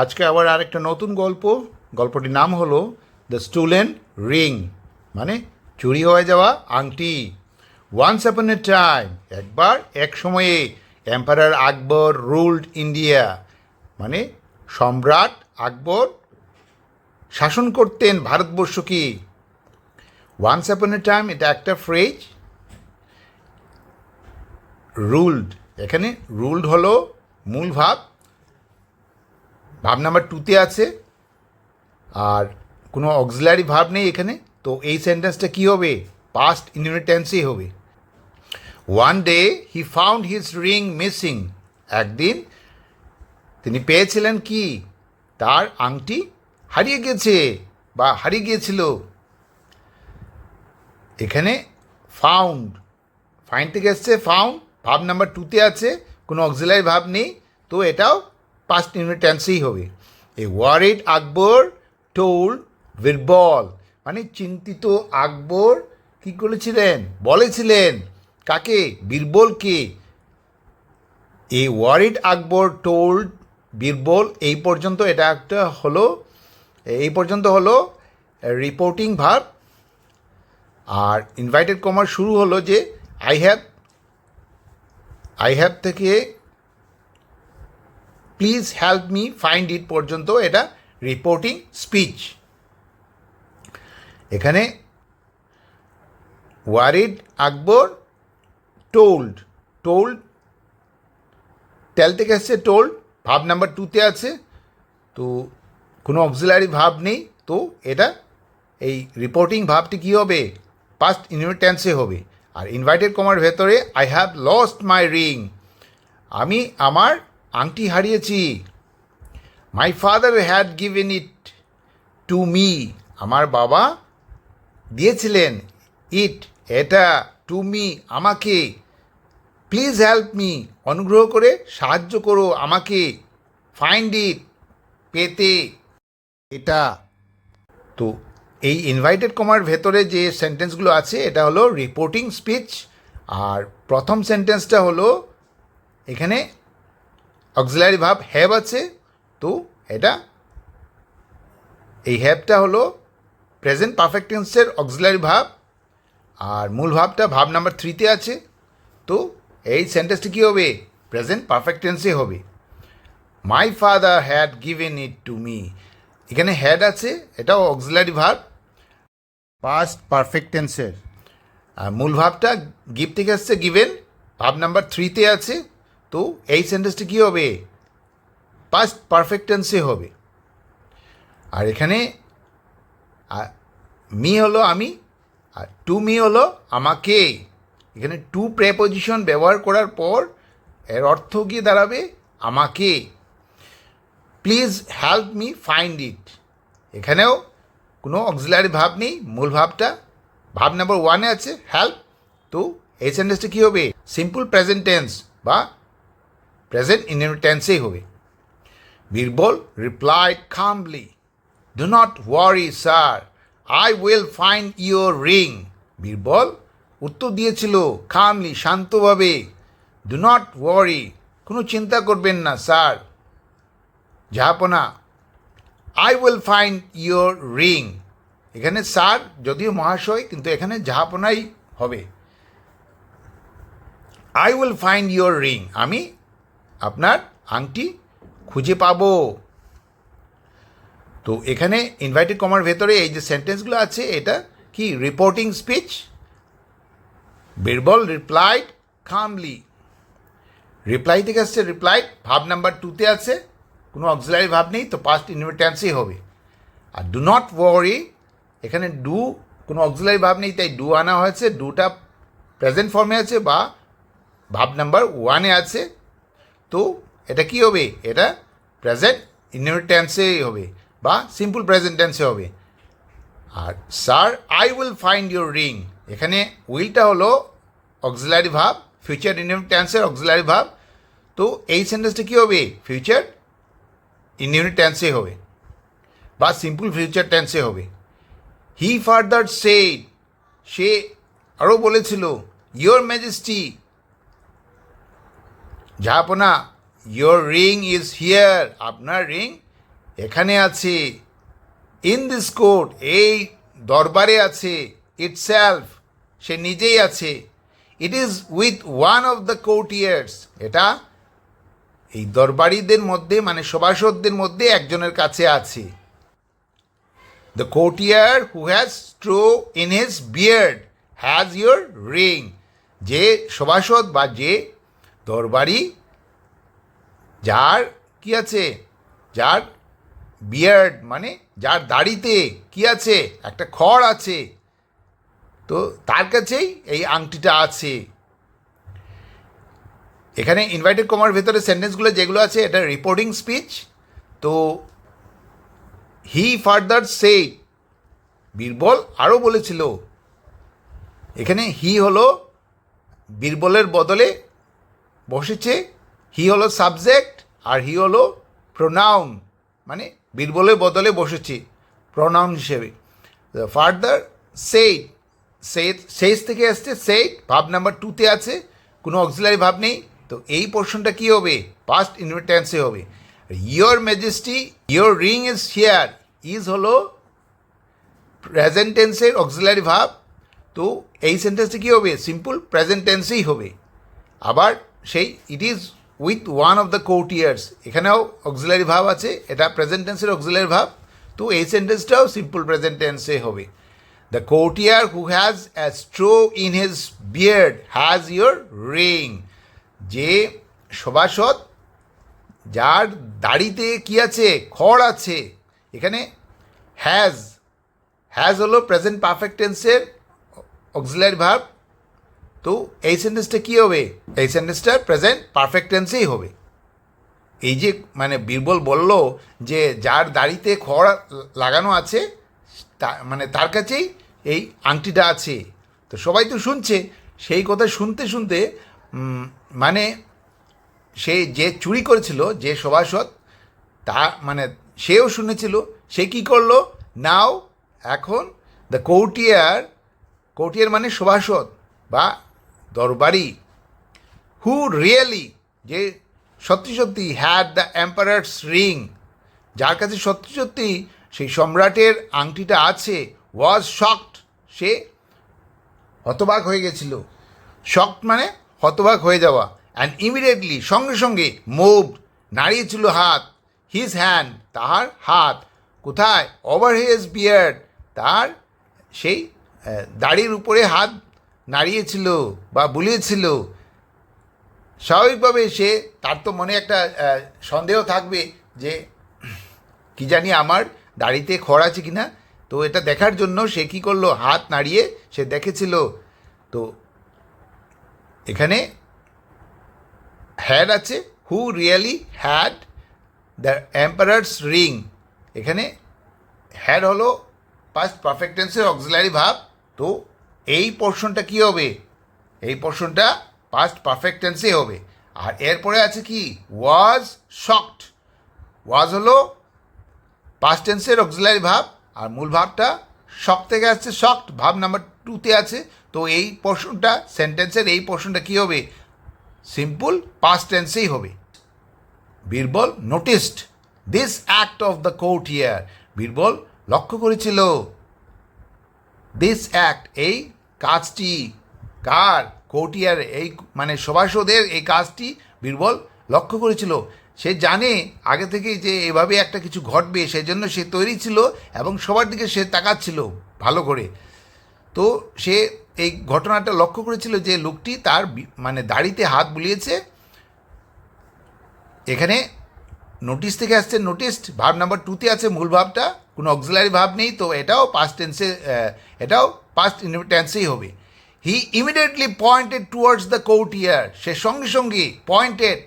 আজকে আবার আরেকটা নতুন গল্প। গল্পটির নাম হলো দ্য স্টুলেন রিং মানে চুরি হয়ে যাওয়া আংটি। ওয়ান্স অ্যাপন এ টাইম একবার এক সময়ে এম্পায়ার আকবর রুলড ইন্ডিয়া মানে সম্রাট আকবর শাসন করতেন ভারতবর্ষকে। ওয়ান্স অ্যাপন এ টাইম এটা একটা ফ্রেজ রুলড এখানে রুলড হলো মূল ভাব। ভাব নাম্বার টুতে আছে, আর কোনো অক্সিলারি ভাব নেই এখানে, তো এই সেন্টেন্সটা কী হবে? পাস্ট ইনভিটেন্সই হবে। One day he found his ring missing একদিন তিনি পেয়েছিলেন কি? তার আংটি হারিয়ে গেছে বা হারিয়ে গিয়েছিল। এখানে ফাউন্ড ফাইন থেকে এসছে ফাউন্ড ভাব নাম্বার টুতে আছে, কোনো অক্সিলারি ভাব নেই, তো এটাও ইউনিট টেন্সেই হবে এই ওয়ারিড আকবর টোল্ড বীরবল মানে চিন্তিত আকবর কি করেছিলেন বলেছিলেন কাকে বীরবলকে এই ওয়ারিড আকবর টোল্ড বীরবল এই পর্যন্ত এটা একটা হলো এই পর্যন্ত হলো রিপোর্টিং ভাব আর ইনভাইটেড কমার শুরু হলো যে আই হ্যাভ আই হ্যাভ থেকে please help me find it পর্যন্ত এটা রিপোর্টিং স্পিচ এখানে worried Akbar told told tell থেকে এসছে টোল্ড ভাব নাম্বার টুতে আছে, তো কোনো অক্সিলারি ভাব নেই, তো এটা এই রিপোর্টিং ভাবটি কী হবে? পাস্ট টেন্সে হবে। আর ইনভাইটেড কমার ভেতরে I have lost my ring আমি আমার আংটি হারিয়েছি। My father had given it to me আমার বাবা দিয়েছিলেন ইট এটা টু মি আমাকে। প্লিজ হেল্প মি অনুগ্রহ করে সাহায্য করো আমাকে। ফাইন্ড ইট পেতে। এটা। তো এই ইনভাইটেড কমার ভেতরে যে সেন্টেন্সগুলো আছে, এটা হলো রিপোর্টিং স্পিচ আর প্রথম সেন্টেন্সটা হলো এখানে অক্সিলারি ভাব হ্যাভ আছে, তো এটা, এই হ্যাভটা হলো প্রেজেন্ট পারফেক্ট টেন্সের অক্সিলারি ভাব আর মূল ভাবটা ভাব নাম্বার থ্রিতে আছে, তো এই সেন্টেন্সটি কী হবে? প্রেজেন্ট পারফেক্ট টেন্সে হবে। My father had given it to me এখানে হ্যাড আছে, এটাও অক্সিলারি ভাব পাস্ট পারফেক্ট টেন্সের আর মূল ভাবটা গিভ থেকে আসছে গিভেন ভাব নাম্বার থ্রিতে আছে তো এই সেন্টেন্সটি কী হবে? পাস্ট পারফেক্ট টেন্সে হবে। আর এখানে মি হলো আমি, আর টু মি হলো আমাকে। এখানে টু প্রেপোজিশন ব্যবহার করার পর, এর অর্থ গিয়ে দাঁড়াবে? আমাকে। Please help me find it এখানেও কোনো অক্সিলারি ভাব নেই, মূল ভাবটা। ভাব নাম্বার ওয়ানে আছে হেল্প তো এই সেন্টেন্সটা কী হবে? সিম্পল প্রেজেন্ট টেন্স বা প্রেজেন্ট টেন্সেই হবে Birbal replied calmly do not worry sir I will find your ring Birbal উত্তর দিয়েছিল খামলি শান্তভাবে ডু নট ওয়ারি কোনো চিন্তা করবেন না স্যার জাহাপনা I will find your ring এখানে স্যার যদিও মহাশয়, কিন্তু এখানে জাহাপনাই হবে। I will find your ring আমি আপনার আংটি খুঁজে পাবো। তো এখানে ইনভাইটেড কমার ভেতরে এই যে সেন্টেন্সগুলো আছে, এটা কি? Reporting speech Birbal replied calmly reply থেকে আসছে রিপ্লাইড ভাব নাম্বার টুতে আছে, কোনো অক্সিলারি ভাব নেই, তো পাস্ট ইনভিটেন্সই হবে। আর ডু নট ওয়ারি এখানে ডু কোনো অক্সিলারি ভাব নেই, তাই ডু আনা হয়েছে ডুটা প্রেজেন্ট ফর্মে আছে বা ভাব নাম্বার ওয়ানে আছে। তো এটা কি হবে? এটা প্রেজেন্ট ইনভিট টেন্সেই হবে বা সিম্পল প্রেজেন্ট টেন্সে হবে। আর sir I will find your ring এখানে উইলটা হলো অক্সিলারি ভাব ফিউচার ইনডিফিনিট টেন্সের অক্সিলারি ভাব তো এই সেন্টেন্সটা কী হবে? ফিউচার ইনডিফিনিট টেন্সে হবে বা সিম্পল ফিউচার টেন্সে হবে। হি ফার্দার সেড সে আরও বলেছিল ইয়োর ম্যাজেস্টি জাহাপনা ইয়োর রিং ইজ হিয়ার আপনার রিং এখানে আছে। ইন দিস কোর্ট এই দরবারে আছে। ইটসেলফ সে নিজেই আছে। It is with one of the courtiers এটা এই দরবারিদের মধ্যে মানে সভাসদদের মধ্যে একজনের কাছে আছে। The courtier who has straw in his beard has your ring যে সভাসদ বা যে দরবারি, যার কি আছে? যার বিয়ার্ড মানে যার দাড়িতে কি আছে? একটা খড় আছে। তো তার কাছেই এই আংটিটা আছে। এখানে ইনভাইটেড কমার ভেতরে সেন্টেন্সগুলো যেগুলো আছে, এটা রিপোর্টিং স্পিচ তো হি ফার্দার সে বীরবল আরও বলেছিল। এখানে হি হলো বীরবলের বদলে বসেছে হি হলো সাবজেক্ট আর হি হলো প্রোনাউন মানে বীরবলের বদলে বসেছে প্রোনাউন হিসেবে। ফার্দার সেইট সেইট শেষ থেকে আসছে সেইট ভাব নাম্বার টুতে আছে, কোনো অক্সিলারি ভাব নেই, তো এই পোর্শনটা কী হবে? পাস্ট ইনভিটেন্সে হবে। Your majesty your ring is here is হলো প্রেজেন্ট টেন্সের অক্সিলারি ভাব, তো এই সেন্টেন্সটা কী হবে? সিম্পল প্রেজেন্ট টেন্সেই হবে। আবার সেই it is with one of the courtiers এখানেও অক্সিলারি ভাব আছে, এটা প্রেজেন্ট টেন্সের অক্সিলারি ভাব। তো এই সেন্টেন্সটাও সিম্পল প্রেজেন্ট টেন্সে হবে। The courtier who has a straw in his beard has your ring যে সভাসদ, যার দাড়িতে কি আছে? খড় আছে। এখানে হ্যাজ হ্যাজ হলো প্রেজেন্ট পারফেক্ট টেন্সের অক্সিলারি ভাব। তো এই সেন্টেন্সটা কী হবে? এই সেন্টেন্সটা প্রেজেন্ট পারফেক্ট টেন্সেই হবে। এই যে মানে বীরবল বলল যে, যার দাড়িতে খড় লাগানো আছে মানে তার কাছেই এই আংটিটা আছে। তো সবাই তো শুনছে, সেই কথা শুনতে শুনতে মানে সে যে চুরি করেছিল, যে সভাসদ, তা মানে সেও শুনেছিল, সে কি করল? নাও এখন দ্য কৌটিয়ার কৌটিয়ার মানে সভাসদ বা দরবারি হু রিয়েলি যে সত্যি সত্যি হ্যাড দ্য এম্পারার্স রিং যার কাছে সত্যি সত্যি সেই সম্রাটের আংটিটা আছে ওয়াজ শকড সে হতবাক হয়ে গেছিল। শকড মানে হতবাক হয়ে যাওয়া। অ্যান্ড ইমিডিয়েটলি সঙ্গে সঙ্গে মুভ নাড়িয়েছিল হাত হিজ হ্যান্ড তাহার হাত, কোথায়? ওভার হিজ বিয়ার্ড তার সেই দাড়ির উপরে হাত নাড়িয়েছিল বা বুলিয়েছিল, স্বাভাবিকভাবে সে, তার তো মনে একটা সন্দেহ থাকবে যে, কি জানি আমার দাড়িতে খড় আছে কি না তো এটা দেখার জন্য সে কী করল? হাত নাড়িয়ে সে দেখেছিল। তো এখানে হ্যাড আছে। Who really had the emperor's ring. এখানে হ্যাড হলো পাস্ট পারফেক্ট টেন্সের অক্সিলারি ভাব। তো এই পোর্শনটা কী হবে? এই পোর্শনটা পাস্ট পারফেক্ট টেন্সে হবে। আর এরপরে আছে কি? ওয়াজ শকড ওয়াজ হলো পাস্ট টেন্সের অক্সিলারি ভাব, আর মূল ভাবটা শক থেকে আসছে শকড ভাব নাম্বার টুতে আছে। তো এই পোর্শনটা সেন্টেন্সের এই পোর্শনটা কী হবে? সিম্পল পাস্ট টেন্সেই হবে। Birbal noticed this act of the courtier Birbal লক্ষ্য করেছিল। দিস অ্যাক্ট এই কাজটি কার কোর্টিয়ার এই মানে সভাসদের এই কাজটি বীরবল লক্ষ্য করেছিল। সে জানে আগে থেকেই যে এভাবে একটা কিছু ঘটবে সেই জন্য সে তৈরি ছিল এবং সবার দিকে সে তাকাচ্ছিল ভালো করে। তো সে এই ঘটনাটা লক্ষ্য করেছিল যে লোকটি তার মানে দাড়িতে হাত বুলিয়েছে। এখানে নোটিশ থেকে আসছে নোটিসড ভাব নাম্বার টুতে আছে মূল ভাবটা, কোনো অক্সিলারি ভাব নেই, তো এটাও পাস্ট টেন্সে এটাও পাস্ট টেন্সেই হবে he immediately pointed towards the courtier সে সঙ্গে সঙ্গে পয়েন্টেড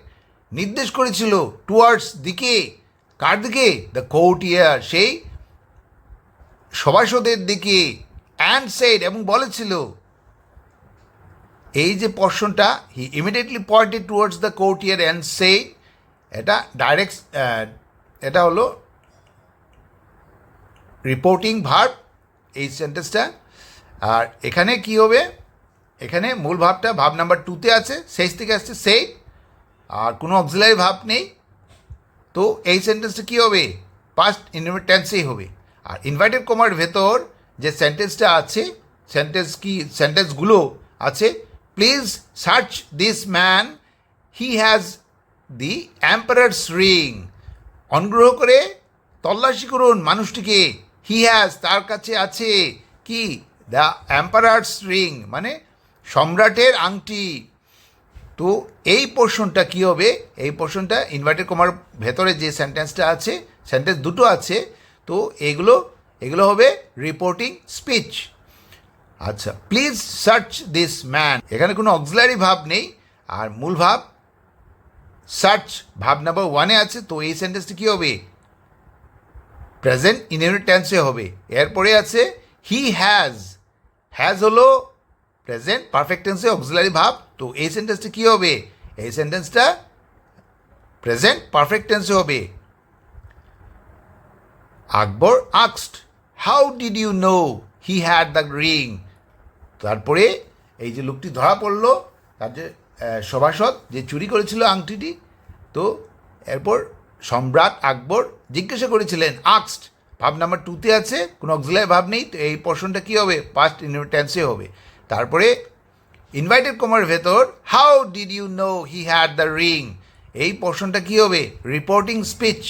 নির্দেশ করেছিল টুয়ার্ডস দিকে কার দিকে দ্য কোর্টিয়ার সেই সভাসদের দিকে অ্যান্ড সেড এবং বলেছিল এই যে পর্শনটা he immediately pointed towards the courtier and সে এটা ডাইরেক্ট এটা হলো রিপোর্টিং ভার্ব এই সেন্টেন্সটা আর এখানে কি হবে? এখানে মূল ভাবটা ভাব নাম্বার টুতে আছে, শেষ থেকে আসছে সেই, আর কোনো অক্সিলারি ভাব নেই। তো এই সেন্টেন্সটা কী হবে? পাস্ট ইনভিটেন্সেই হবে। আর ইনভাইটেড কমার ভেতর যে সেন্টেন্সটা আছে সেন্টেন্স কি সেন্টেন্সগুলো আছে please search this man he has the emperor's ring অনুগ্রহ করে তল্লাশি করুন মানুষটিকে। হি হ্যাজ তার কাছে আছে। কি? দ্য অ্যাম্পারার্স রিং মানে সম্রাটের আংটি। তো এই পোর্শনটা কী হবে? এই পোর্শনটা ইনভার্টেড কমার ভেতরে যে সেন্টেন্সটা আছে সেন্টেন্স দুটো আছে, তো এগুলো এগুলো হবে রিপোর্টিং স্পিচ আচ্ছা প্লিজ সার্চ দিস ম্যান এখানে কোনো অক্সিলারি ভাব নেই, আর মূল ভাব সার্চ ভাব নাম্বার ওয়ানে আছে, তো এই সেন্টেন্সটা কী হবে? প্রেজেন্ট ইনএমিট টেন্সে হবে। এরপরে আছে হি হ্যাজ হ্যাজ হলো প্রেজেন্ট পারফেক্ট টেন্সে অক্সিলারি ভাব, তো এই সেন্টেন্সটা কী হবে? এই সেন্টেন্সটা প্রেজেন্ট পারফেক্ট টেন্সে হবে। Akbar আক্সড how did you know he had the ring তারপরে এই যে লোকটি ধরা পড়ল, তার যে সভাসদ যে চুরি করেছিল আংটিটি, তো এরপর সম্রাট আকবর জিজ্ঞাসা করেছিলেন আক্সড ভাব নাম্বার টুতে আছে, কোনো অক্সিলারি ভাব নেই, তো এই পোর্শনটা কী হবে? পাস্ট ইনভিটেন্সে হবে। তারপরে ইনভাইটেড কমার ভেতর how did you know he had the ring এই পোর্শনটা কী হবে? রিপোর্টিং স্পিচ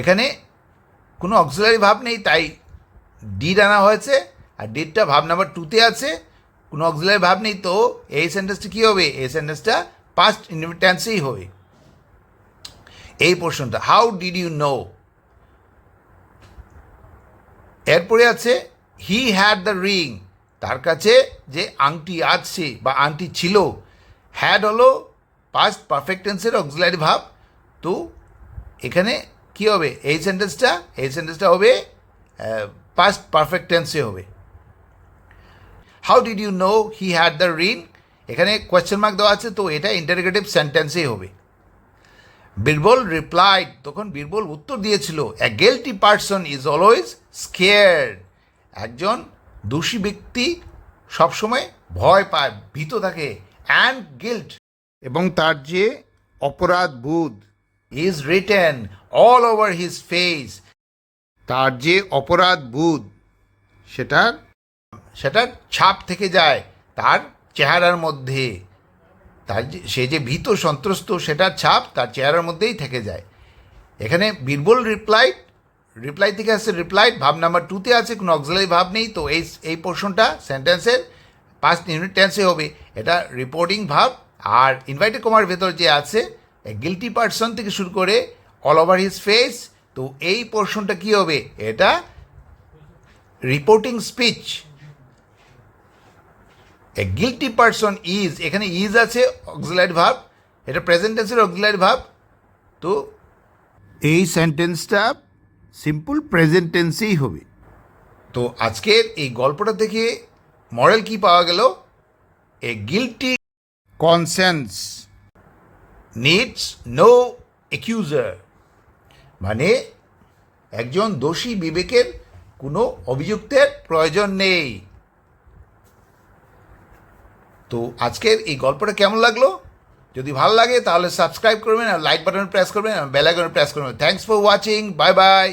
এখানে কোনো অক্সিলারি ভাব নেই, তাই ডিড আনা হয়েছে, আর ডিডটা ভাব নাম্বার টুতে আছে, কোনো অক্সিলারি ভাব নেই, তো এই সেন্টেন্সটা কী হবে? এই সেন্টেন্সটা পাস্ট ইনভিটেন্সেই হবে। এই পোর্শনটা হাউ ডিড ইউ নো এরপরে আছে হি হ্যাড দ্য রিং তার কাছে যে আংটি আছে বা আংটি ছিল হ্যাড হলো পাস্ট পারফেক্ট টেন্সের অক্সিলারি ভাব, তো এখানে কি হবে? এই সেন্টেন্সটা এই সেন্টেন্সটা হবে পাস্ট পারফেক্ট টেন্সে হবে। How did you know he had the ring এখানে কোয়েশ্চেন মার্ক দেওয়া আছে, তো এটা ইন্টারগেটিভ সেন্টেন্সেই হবে। বীরবল রিপ্লাইড তখন বীরবল উত্তর দিয়েছিল a guilty person is always scared একজন দোষী ব্যক্তি সবসময় ভয় পায় ভীত থাকে অ্যান্ড গিল্ট এবং তার যে অপরাধ বোধ is written all over his face তার যে অপরাধ বোধ সেটার সেটার ছাপ থেকে যায় তার চেহারার মধ্যে। তার যে সে যে ভীত সন্ত্রস্ত সেটার ছাপ তার চেহারার মধ্যেই থেকে যায়। এখানে বীরবল রিপ্লাইড রিপ্লাই থেকে আসছে রিপ্লাইড ভাব নাম্বার টুতে আছে, কোনো অক্সিলারি ভাব নেই, তো এই এই পোর্শনটা সেন্টেন্সের পাস্ট ইউনিট টেন্সে হবে। এটা রিপোর্টিং ভাব, আর ইনভাইটেড কমার ভেতর যে আছে গিলটি পার্সন থেকে শুরু করে অল ওভার হিজ ফেস তো এই পোর্শনটা কী হবে? এটা reporting speech a guilty person is এখানে ইজ আছে অক্সিলারি ভাব এটা প্রেজেন্ট টেন্সের অক্সিলারি ভাব তো এই সেন্টেন্সটা সিম্পল প্রেজেন্ট টেন্সেই হবে। তো আজকের এই গল্পটা থেকে মডেল কি পাওয়া গেল? A guilty conscience needs no accuser মানে একজন দোষী বিবেকের কোনো অভিযুক্তের প্রয়োজন নেই। তো আজকের এই গল্পটা কেমন লাগল? যদি ভালো লাগে তাহলে সাবস্ক্রাইব করবেন আর লাইক বাটন প্রেস করবেন আর বেল আইকন প্রেস করবেন। Thanks for watching bye bye